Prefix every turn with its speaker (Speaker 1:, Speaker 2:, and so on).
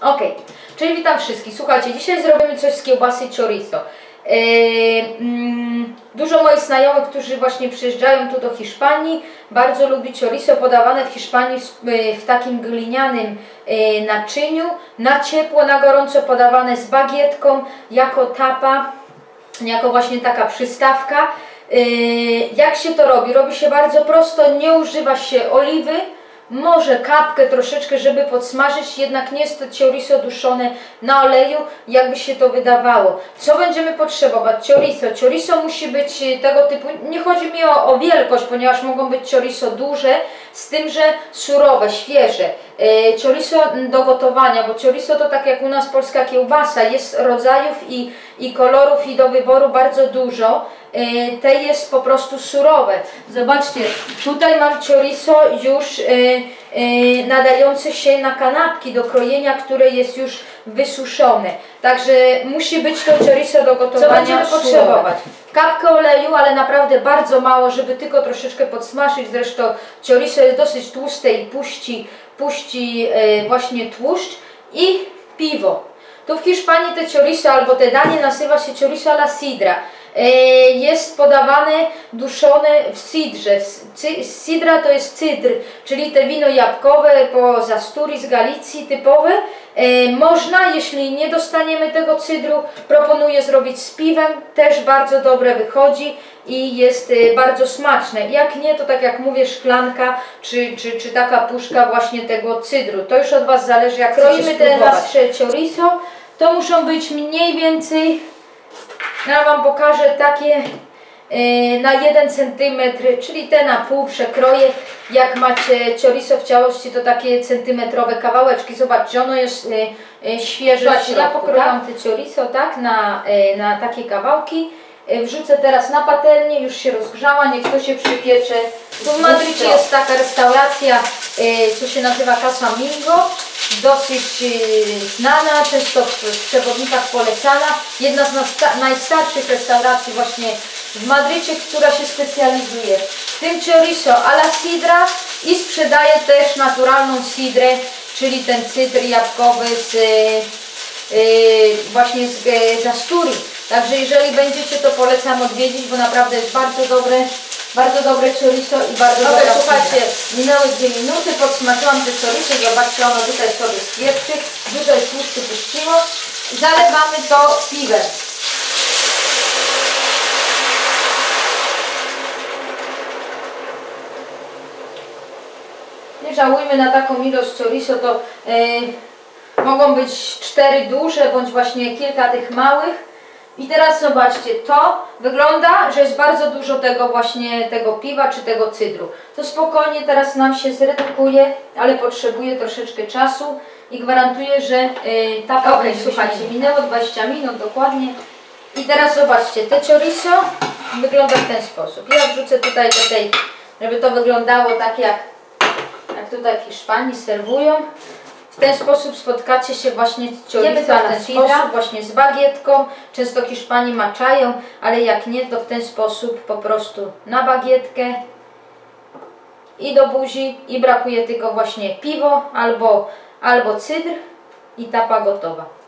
Speaker 1: Ok, czyli witam wszystkich. Słuchajcie, dzisiaj zrobimy coś z kiełbasy chorizo. Yy, mm, dużo moich znajomych, którzy właśnie przyjeżdżają tu do Hiszpanii, bardzo lubi chorizo podawane w Hiszpanii w, yy, w takim glinianym yy, naczyniu, na ciepło, na gorąco podawane z bagietką, jako tapa, jako właśnie taka przystawka. Yy, jak się to robi? Robi się bardzo prosto, nie używa się oliwy, może kapkę troszeczkę, żeby podsmażyć, jednak nie jest to chorizo duszone na oleju, jakby się to wydawało. Co będziemy potrzebować? Chorizo. Chorizo musi być e, tego typu, nie chodzi mi o, o wielkość, ponieważ mogą być chorizo duże, z tym, że surowe, świeże. E, chorizo do gotowania, bo chorizo to tak jak u nas polska kiełbasa, jest rodzajów i, i kolorów i do wyboru bardzo dużo. E, te jest po prostu surowe. Zobaczcie, tutaj mam chorizo już e, e, nadające się na kanapki do krojenia, które jest już wysuszone. Także musi być to chorizo do gotowania. Co będziemy potrzebować? Kapkę oleju, ale naprawdę bardzo mało, żeby tylko troszeczkę podsmażyć. Zresztą chorizo jest dosyć tłuste i puści, puści właśnie tłuszcz i piwo. Tu w Hiszpanii te chorizo albo te danie nazywa się chorizo la sidra. E, jest podawane duszone w sidrze. Sidra to jest cydr, czyli te wino jabłkowe po Zasturii z Galicji typowe. E, Można, jeśli nie dostaniemy tego cydru, proponuję zrobić z piwem, też bardzo dobre wychodzi i jest e, bardzo smaczne. Jak nie, to tak jak mówię, szklanka czy, czy, czy taka puszka właśnie tego cydru. To już od Was zależy, jak kroimy te nasze chorizo. To muszą być mniej więcej ja Wam pokażę takie e, na 1 cm, czyli te na pół przekroję. Jak macie chorizo w ciałości, to takie centymetrowe kawałeczki. Zobaczcie, ono jest e, e, świeże.
Speaker 2: Zobaczcie,
Speaker 1: ja
Speaker 2: ja
Speaker 1: pokroiłam te chorizo tak, na, na takie kawałki. Wrzucę teraz na patelnię, już się rozgrzała, niech to się przypiecze. Tu w Madrycie jest taka restauracja, co się nazywa Casa Mingo, dosyć e, znana, często w, przewodnikach polecana. Jedna z najstarszych restauracji właśnie w Madrycie, która się specjalizuje w tym chorizo a la sidra i sprzedaje też naturalną sidrę, czyli ten cydr jabłkowy z, e, Yy, właśnie z e, Zasturii. Także jeżeli będziecie, to polecam odwiedzić, bo naprawdę jest bardzo dobre, bardzo dobre chorizo i bardzo
Speaker 2: Dobra,
Speaker 1: dobre.
Speaker 2: słuchajcie,
Speaker 1: Słuchajcie, minęły dwie minuty, podsmażyłam te chorizo, zobaczcie, ono tutaj sobie stwierdzi, dużo jest tłuszczu puściło. Zalewamy to piwem. Nie żałujmy na taką ilość chorizo, to e, mogą być cztery duże, bądź właśnie kilka tych małych. I teraz zobaczcie, to wygląda, że jest bardzo dużo tego właśnie, tego piwa czy tego cydru. To spokojnie teraz nam się zredukuje, ale potrzebuje troszeczkę czasu i gwarantuję, że e, ta okay,
Speaker 2: słuchajcie,
Speaker 1: słuchajcie, minęło 20 minut dokładnie. I teraz zobaczcie, te chorizo wygląda w ten sposób. Ja wrzucę tutaj do tej, żeby to wyglądało tak jak jak tutaj w Hiszpanii serwują. W ten sposób spotkacie się właśnie z
Speaker 2: to
Speaker 1: w ten sposób, właśnie z bagietką. Często Hiszpanii maczają, ale jak nie, to w ten sposób po prostu na bagietkę i do buzi i brakuje tylko właśnie piwo albo, albo cydr i tapa gotowa.